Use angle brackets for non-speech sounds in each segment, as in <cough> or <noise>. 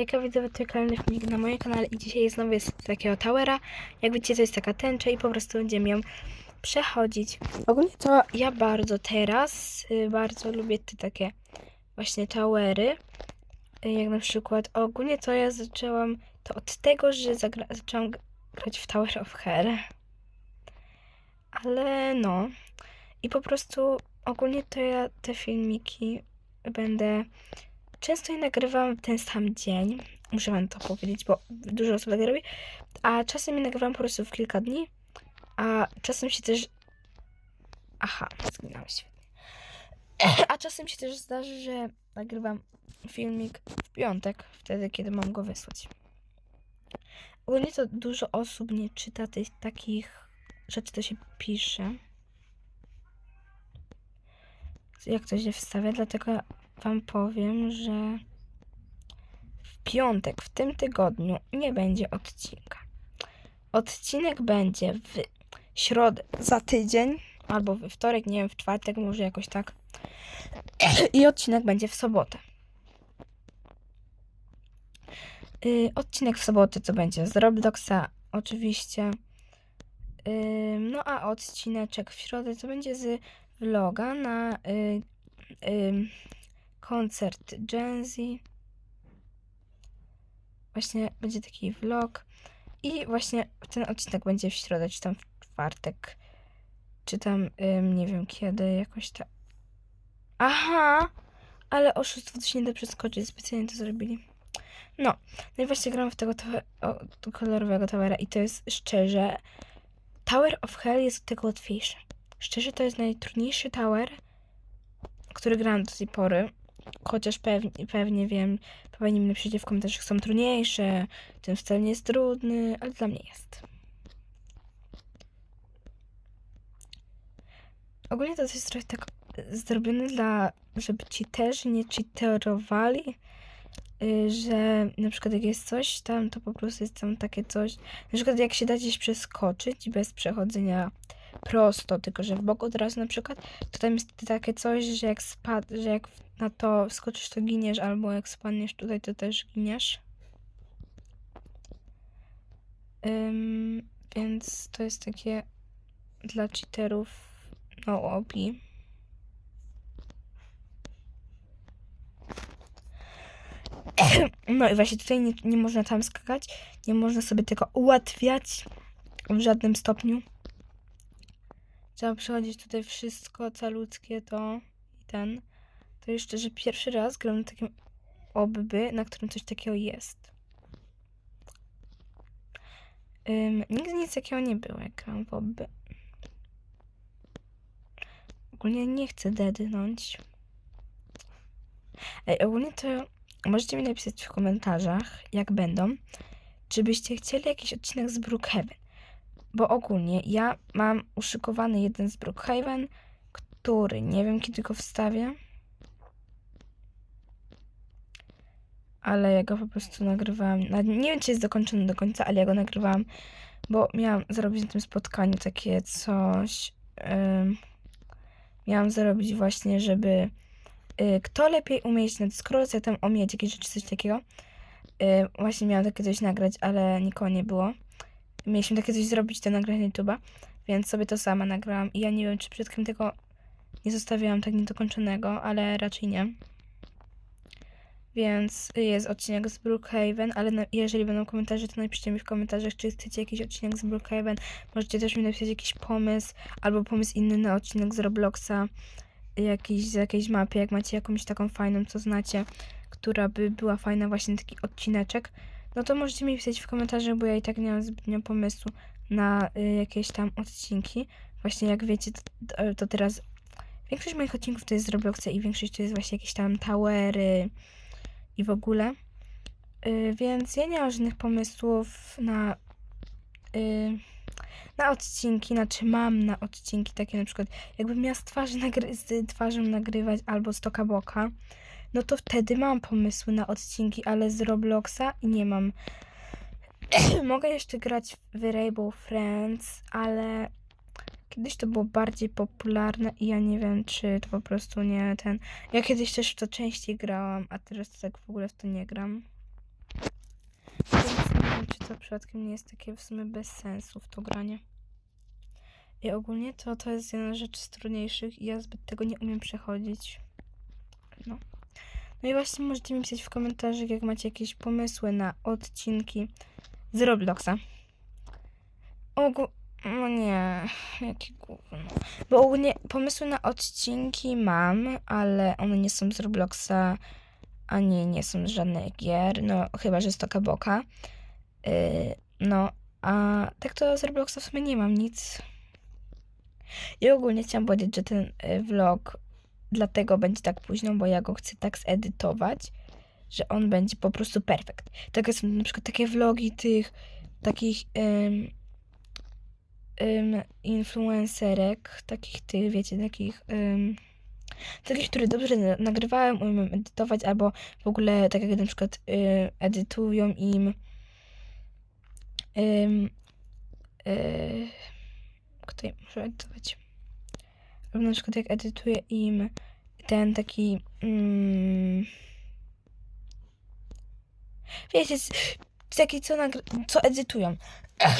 Hejka widzowie, to kolejny filmik na moim kanale i dzisiaj znowu jest takiego towera. Jak widzicie to jest taka tęcza i po prostu będziemy ją przechodzić. Ogólnie to ja bardzo teraz, y, bardzo lubię te takie właśnie towery. Y, Jak na przykład, ogólnie to ja zaczęłam to od tego, że zaczęłam grać w Tower of Hell. Ale no. I po prostu ogólnie to ja te filmiki będę Często je nagrywam w ten sam dzień. Muszę wam to powiedzieć, bo dużo osób tak robi. A czasem je nagrywam po prostu w kilka dni. A czasem się też. Aha, zginęłam świetnie. <clears throat> A czasem się też zdarzy, że nagrywam filmik w piątek, wtedy, kiedy mam go wysłać. Ogólnie to dużo osób nie czyta tych takich rzeczy, to się pisze. Jak to się wstawia, dlatego wam powiem, że w piątek, w tym tygodniu nie będzie odcinka. Odcinek będzie w środę za tydzień, albo we wtorek, nie wiem, w czwartek, może jakoś tak. <clears throat> I odcinek będzie w sobotę. Yy, odcinek w sobotę to będzie z Robloxa, oczywiście. Yy, no a odcineczek w środę to będzie z vloga na yy, koncert Genzy. Właśnie będzie taki vlog. I właśnie ten odcinek będzie w środę, czy tam w czwartek, czy tam ym, nie wiem kiedy, jakoś tak. Aha! Ale oszustwo to się nie da przeskoczyć, specjalnie to zrobili. No, no i właśnie gram w tego o, kolorowego towera i to jest szczerze. Tower of Hell jest od tego łatwiejszy. Szczerze, to jest najtrudniejszy tower, który grałam do tej pory. Chociaż pewnie, pewnie wiem, pewnie mi napiszecie w komentarzach, są trudniejsze, ten wcale nie jest trudny, ale dla mnie jest. Ogólnie to jest trochę tak zrobione dla, żeby ci też nie cheaterowali, y, że na przykład jak jest coś tam, to po prostu jest tam takie coś, na przykład jak się da gdzieś przeskoczyć bez przechodzenia prosto, tylko że w bok od razu na przykład, to tam jest takie coś, że jak spad, że jak na to skoczysz, to giniesz, albo jak spadniesz tutaj, to też giniesz. Więc to jest takie dla cheaterów no OP. <coughs> No i właśnie tutaj nie, nie można tam skakać, nie można sobie tego ułatwiać w żadnym stopniu. Trzeba przechodzić tutaj wszystko, caludzkie to i ten. To jeszcze, że pierwszy raz gram na takim obby, na którym coś takiego jest. Ym, nigdy nic takiego nie było, jak gram w obby. Ogólnie nie chcę dednąć. Ej, ogólnie to możecie mi napisać w komentarzach, jak będą, czy byście chcieli jakiś odcinek z Brookhaven. Bo ogólnie ja mam uszykowany jeden z Brookhaven, który nie wiem kiedy go wstawię. Ale ja go po prostu nagrywałam. Nie wiem, czy jest dokończony do końca, ale ja go nagrywałam, bo miałam zrobić na tym spotkaniu takie coś. ym, miałam zrobić właśnie, żeby y, kto lepiej umieć na Discordzie, ja tam umieć jakieś rzeczy, coś takiego. Y, właśnie miałam takie coś nagrać, ale nikogo nie było. Mieliśmy takie coś zrobić, to nagrać na YouTube'a, więc sobie to sama nagrałam i ja nie wiem, czy przypadkiem tego nie zostawiałam tak niedokończonego, ale raczej nie. Więc jest odcinek z Brookhaven, ale na, jeżeli będą komentarze, to napiszcie mi w komentarzach, czy chcecie jakiś odcinek z Brookhaven. Możecie też mi napisać jakiś pomysł, albo pomysł inny na odcinek z Robloxa, jakiś z jakiejś mapy, jak macie jakąś taką fajną, co znacie, która by była fajna, właśnie taki odcineczek, no to możecie mi pisać w komentarzach, bo ja i tak nie mam zbytnio pomysłu na y, jakieś tam odcinki. Właśnie jak wiecie, to, to- teraz większość moich odcinków to jest z Robloxa i większość to jest właśnie jakieś tam towery i w ogóle. Y, więc ja nie mam żadnych pomysłów na, y, na odcinki, znaczy mam na odcinki takie na przykład, jakbym miała z, twarzy nagry- z twarzą nagrywać albo z Toka Boka, no to wtedy mam pomysły na odcinki, ale z Robloxa nie mam. <clears throat> Mogę jeszcze grać w Rainbow Friends, ale kiedyś to było bardziej popularne i ja nie wiem, czy to po prostu nie ten. Ja kiedyś też w to częściej grałam, a teraz to tak w ogóle w to nie gram. wiem, czy to przypadkiem nie jest takie w sumie bez sensu w to granie. I ogólnie to, to jest jedna rzecz z trudniejszych i ja zbyt tego nie umiem przechodzić. No. No i właśnie możecie mi pisać w komentarzach, jak macie jakieś pomysły na odcinki z Robloxa. Ogó... No nie, jaki gówno. Bo ogólnie pomysły na odcinki mam, ale one nie są z Robloxa, ani nie są z żadnych gier, no chyba, że z Toka Boka. Yy, no, a tak to z Robloxa w sumie nie mam nic. I ogólnie chciałam powiedzieć, że ten y, vlog dlatego będzie tak późno, bo ja go chcę tak zedytować, że on będzie po prostu perfekt. Tak są na przykład takie vlogi tych takich influencerek, takich tych, wiecie, takich takich, które dobrze na- nagrywają, umieją edytować, albo w ogóle tak jak na przykład y, edytują im y, im może edytować? Na przykład jak edytuje im ten taki mm, wiecie, taki co, nagry- co edytują.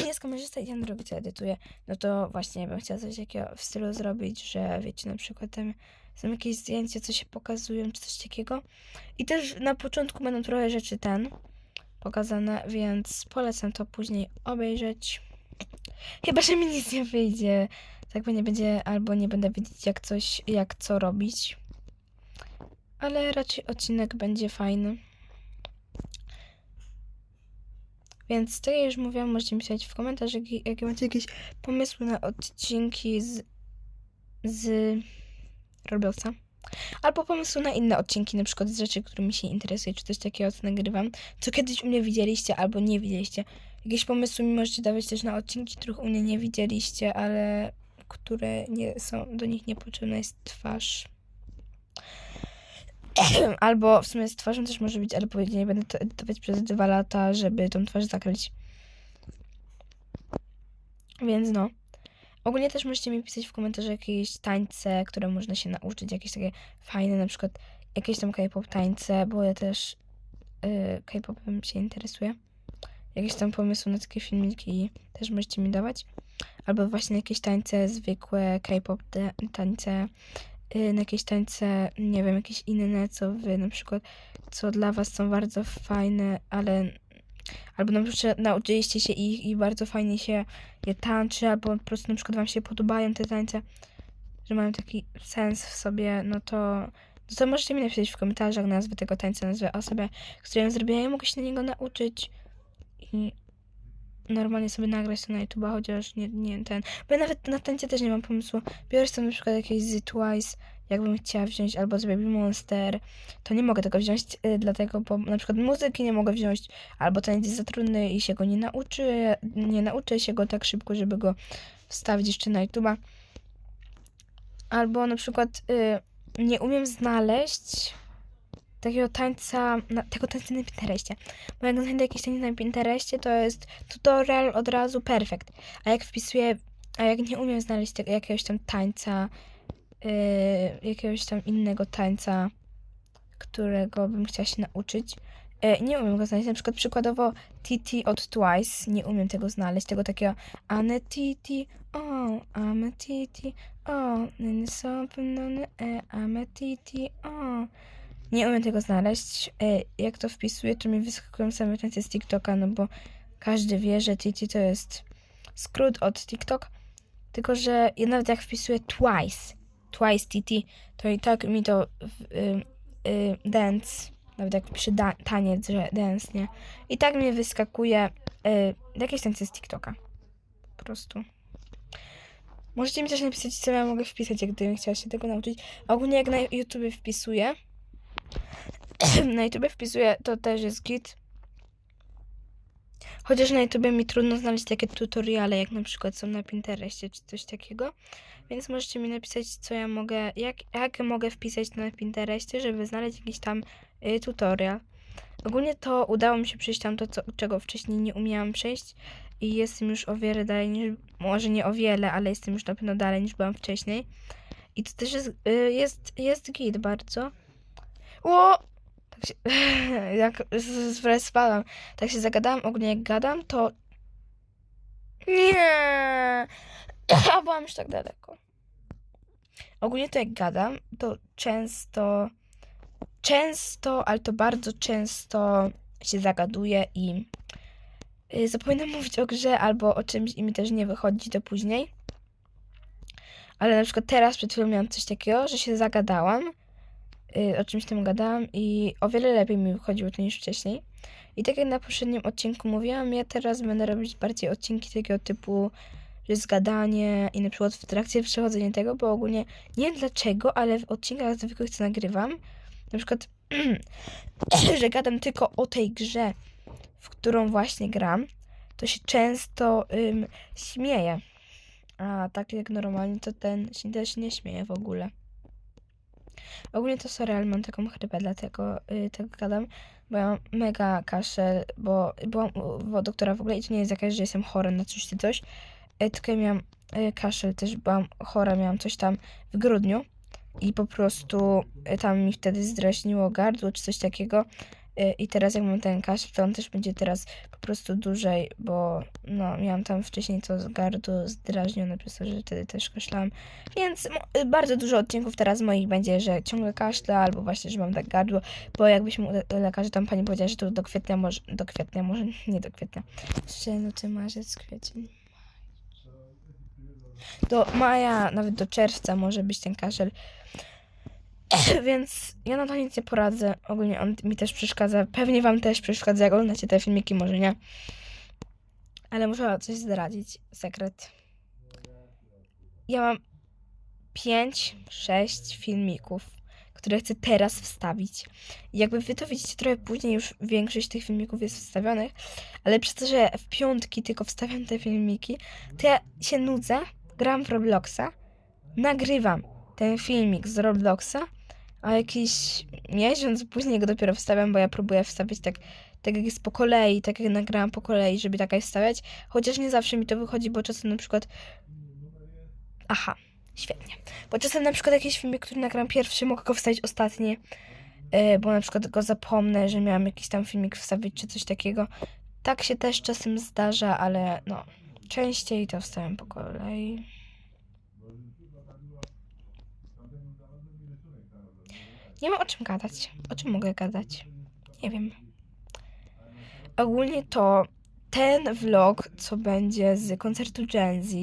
Jest kamerzysta i ten drugi co edytuje. No to właśnie bym chciała coś takiego w stylu zrobić, że wiecie, na przykład tam są jakieś zdjęcia, co się pokazują, czy coś takiego. I też na początku będą trochę rzeczy ten pokazane, więc polecam to później obejrzeć. Chyba, że mi nic nie wyjdzie. Tak bo nie będzie, albo nie będę wiedzieć jak coś, jak co robić. Ale raczej odcinek będzie fajny. Więc tak jak już mówiłam, możecie pisać w komentarzach, jakie macie jakieś pomysły na odcinki z, z Robloxa. Albo pomysły na inne odcinki, na przykład z rzeczy, którymi się interesuje, czy coś takiego, co nagrywam, co kiedyś u mnie widzieliście albo nie widzieliście. Jakieś pomysły mi możecie dawać też na odcinki, których u mnie nie widzieliście, ale które nie są, do nich niepotrzebna jest twarz. <clears throat> Albo w sumie z twarzą też może być, ale powiedzieć, będę to edytować przez dwa lata, żeby tą twarz zakryć. Więc no. Ogólnie też możecie mi pisać w komentarzach jakieś tańce, które można się nauczyć, jakieś takie fajne, na przykład jakieś tam K-pop tańce, bo ja też y, K-popem się interesuję. Jakieś tam pomysły na takie filmiki też możecie mi dawać. Albo właśnie jakieś tańce zwykłe, K-pop tańce, y, na jakieś tańce, nie wiem, jakieś inne, co wy na przykład, co dla was są bardzo fajne, ale albo na przykład nauczyliście się ich i bardzo fajnie się je tańczy, albo po prostu na przykład wam się podobają te tańce, że mają taki sens w sobie, no to, no to możecie mi napisać w komentarzach nazwę tego tańca, nazwę osoby, której ją zrobiła, ja mogę się na niego nauczyć. I normalnie sobie nagrać to na YouTube, chociaż nie, nie ten. Bo ja nawet na tańce też nie mam pomysłu. Biorę sobie na przykład jakieś z Twice, jakbym chciała wziąć, albo z Baby Monster, to nie mogę tego wziąć, y, dlatego, bo na przykład muzyki nie mogę wziąć, albo tańc jest za trudny i się go nie nauczy, nie nauczę się go tak szybko, żeby go wstawić jeszcze na YouTube'a. Albo na przykład y, nie umiem znaleźć takiego tańca, na, tego tańca na Pinterestie. Bo jak znajdę jakiś na Pinterestie, to jest tutorial od razu perfekt. A jak wpisuję, a jak nie umiem znaleźć tego, jakiegoś tam tańca, yy, jakiegoś tam innego tańca, którego bym chciała się nauczyć, yy, nie umiem go znaleźć. Na przykład przykładowo TT od Twice, nie umiem tego znaleźć, tego takiego TT, I'm a TT, o, nene something, nene, e, I'm a TT, o. Nie umiem tego znaleźć. E, Jak to wpisuję, to mi wyskakują same tańce z TikToka, no bo każdy wie, że TT to jest skrót od TikTok. Tylko, że ja nawet jak wpisuję twice, twice TT, to i tak mi to y, y, dance, nawet jak piszę da, taniec, że dance, nie? I tak mi wyskakuje y, jakieś tańce z TikToka. Po prostu. Możecie mi też napisać, co ja mogę wpisać, jak gdybym chciała się tego nauczyć. Ogólnie jak na YouTube wpisuję, <clears throat> na YouTube wpisuję, to też jest git. Chociaż na YouTube mi trudno znaleźć takie tutoriale, jak na przykład są na Pinterestie czy coś takiego. Więc możecie mi napisać, co ja mogę, jak, jak mogę wpisać na Pinterestie, żeby znaleźć jakiś tam y, tutorial. Ogólnie to udało mi się przejść tam to, co, czego wcześniej nie umiałam przejść. I jestem już o wiele dalej niż, może nie o wiele, ale jestem już na pewno dalej niż byłam wcześniej. I to też jest, y, jest, jest git bardzo. O! Tak się, <laughs> jak z- z- spadam, tak się zagadałam, ogólnie jak gadam, to nie, <laughs> a byłam już tak daleko. Ogólnie to jak gadam, to często, często, ale to bardzo często się zagaduję i y, zapominam <laughs> mówić o grze albo o czymś i mi też nie wychodzi to później. Ale na przykład teraz przed chwilą miałam coś takiego, że się zagadałam, o czymś tam gadałam i o wiele lepiej mi wychodziło to niż wcześniej. I tak jak na poprzednim odcinku mówiłam, ja teraz będę robić bardziej odcinki takiego typu, że zgadanie i na przykład w trakcie przechodzenia tego, bo ogólnie nie wiem dlaczego, ale w odcinkach zwykłych, co nagrywam, na przykład, <clears throat> że gadam tylko o tej grze, w którą właśnie gram, to się często ym, śmieję. A tak jak normalnie, to ten się też nie śmieje w ogóle. Ogólnie to sorry, mam taką chrypę, dlatego y, tak gadam, bo ja mam mega kaszel, bo byłam u doktora w ogóle i to nie jest jakaś, że jestem chora na coś czy coś, y, tylko ja miałam y, kaszel, też byłam chora, miałam coś tam w grudniu i po prostu y, tam mi wtedy zdraźniło gardło czy coś takiego i teraz jak mam ten kaszel, to on też będzie teraz po prostu dłużej, bo no miałam tam wcześniej to gardło zdrażnione przez to, że wtedy też kaszlałam, więc y, bardzo dużo odcinków teraz moich będzie, że ciągle kaszle albo właśnie, że mam tak gardło, bo jakbyśmy u le- lekarza tam pani powiedziała, że to do kwietnia może, do kwietnia może, <laughs> nie do kwietnia, że luty, marzec, kwiecień. Do maja, nawet do czerwca może być ten kaszel. <coughs> Więc ja na to nic nie poradzę. Ogólnie on mi też przeszkadza. Pewnie wam też przeszkadza, jak oglądacie te filmiki, może nie. Ale muszę coś zdradzić. Sekret. Ja mam 5, 6 filmików, które chcę teraz wstawić. Jakby wy to widzicie trochę później, już większość tych filmików jest wstawionych, ale przez to, że w piątki tylko wstawiam te filmiki, to ja się nudzę, gram w Robloxa, nagrywam ten filmik z Robloxa, a jakiś miesiąc później go dopiero wstawiam, bo ja próbuję wstawić tak, tak jak jest po kolei, tak jak nagrałam po kolei, żeby tak wstawiać, chociaż nie zawsze mi to wychodzi, bo czasem na przykład... Aha, świetnie. Bo czasem na przykład jakiś filmik, który nagram pierwszy, mogę go wstawić ostatni, yy, bo na przykład go zapomnę, że miałam jakiś tam filmik wstawić czy coś takiego. Tak się też czasem zdarza, ale no, częściej to wstawiam po kolei. Nie ma o czym gadać. O czym mogę gadać? Nie wiem. Ogólnie to ten vlog, co będzie z koncertu Gen Z,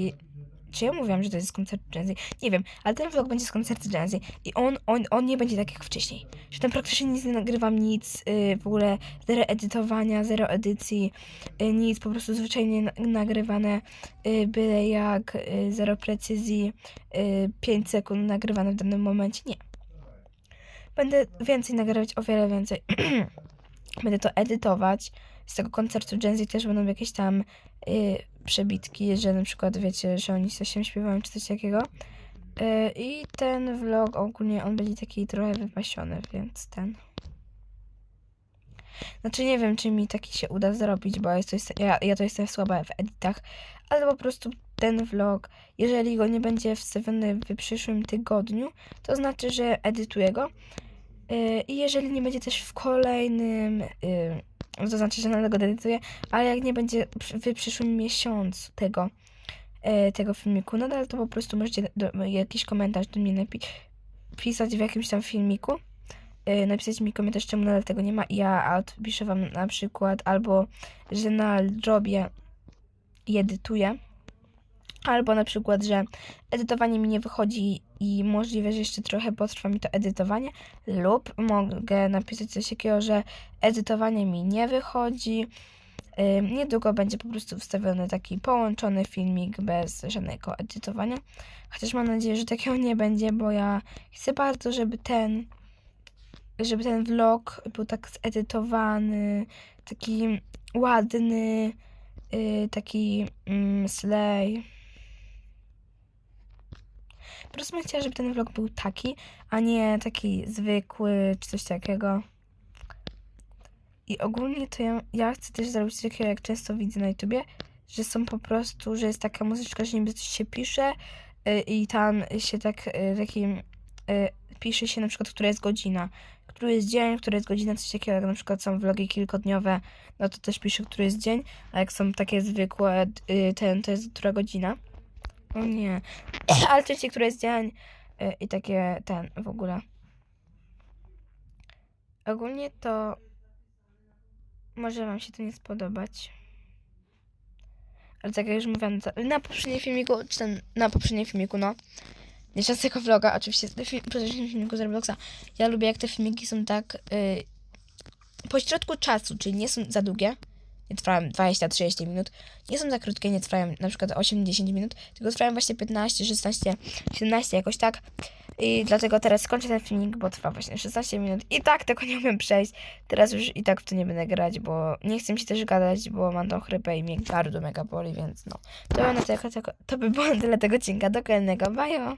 czy ja mówiłam, że to jest z koncertu Gen Z? Nie wiem, ale ten vlog będzie z koncertu Gen Z i on, on, on nie będzie tak jak wcześniej. Że tam praktycznie nic nie nagrywam, nic, yy, w ogóle zero edytowania, zero edycji, yy, nic, po prostu zwyczajnie na- nagrywane, yy, byle jak, yy, zero precyzji, yy, 5 sekund nagrywane w danym momencie. Nie. Będę więcej nagrywać, o wiele więcej. <clears throat> Będę to edytować. Z tego koncertu Gen Z też będą jakieś tam y, przebitki, że na przykład wiecie, że oni coś się śpiewają czy coś takiego. Y, I ten vlog ogólnie on będzie taki trochę wypasiony, więc ten. Znaczy nie wiem, czy mi taki się uda zrobić, bo jest to jest, ja, ja to jestem słaba w editach, ale po prostu ten vlog, jeżeli go nie będzie wstawiony w przyszłym tygodniu, to znaczy, że edytuję go. I jeżeli nie będzie też w kolejnym, y, to znaczy, że nadal go edytuję, ale jak nie będzie w przyszłym miesiącu tego, y, tego filmiku nadal, to po prostu możecie do, jakiś komentarz do mnie napi- pisać w jakimś tam filmiku. y, Napisać mi komentarz, czemu nadal tego nie ma ja odpiszę wam na przykład albo, że nadal robię i edytuję, albo na przykład, że edytowanie mi nie wychodzi i możliwe, że jeszcze trochę potrwa mi to edytowanie, lub mogę napisać coś takiego, że edytowanie mi nie wychodzi. Niedługo będzie po prostu wstawiony taki połączony filmik bez żadnego edytowania. Chociaż mam nadzieję, że takiego nie będzie, bo ja chcę bardzo, żeby ten żeby ten vlog był tak zedytowany, taki ładny, yy, taki mm, slay. Po prostu bym chciała, żeby ten vlog był taki, a nie taki zwykły czy coś takiego. I ogólnie to ja, ja chcę też zrobić coś takiego, jak często widzę na YouTubie, że są po prostu, że jest taka muzyczka, że niby coś się pisze y, i tam się tak y, taki pisze się na przykład, która jest godzina, który jest dzień, która jest godzina, coś takiego, jak na przykład są vlogi kilkodniowe, no to też pisze, który jest dzień, a jak są takie zwykłe, y, ten, to jest która godzina. O nie, <clears throat> ale częściej, który jest dzień y, i takie, ten, w ogóle. Ogólnie to może wam się to nie spodobać. Ale tak jak już mówiłam, na poprzednim filmiku, czy ten, na poprzednim filmiku, no, nie czas tego vloga, oczywiście, w poprzednim filmiku z Robloxa, ja lubię jak te filmiki są tak y, po środku czasu, czyli nie są za długie, nie trwają 20-30 minut, nie są za krótkie, nie trwają na przykład 8-10 minut, tylko trwają właśnie 15, 16, 17, jakoś tak. I dlatego teraz skończę ten filmik, bo trwa właśnie 16 minut i tak tego nie umiem przejść. Teraz już i tak w to nie będę grać, bo nie chcę mi się też gadać, bo mam tą chrypę i mnie gardło mega boli, więc no. To by, na tyle, to by było na tyle tego odcinka. Do kolejnego. Bye!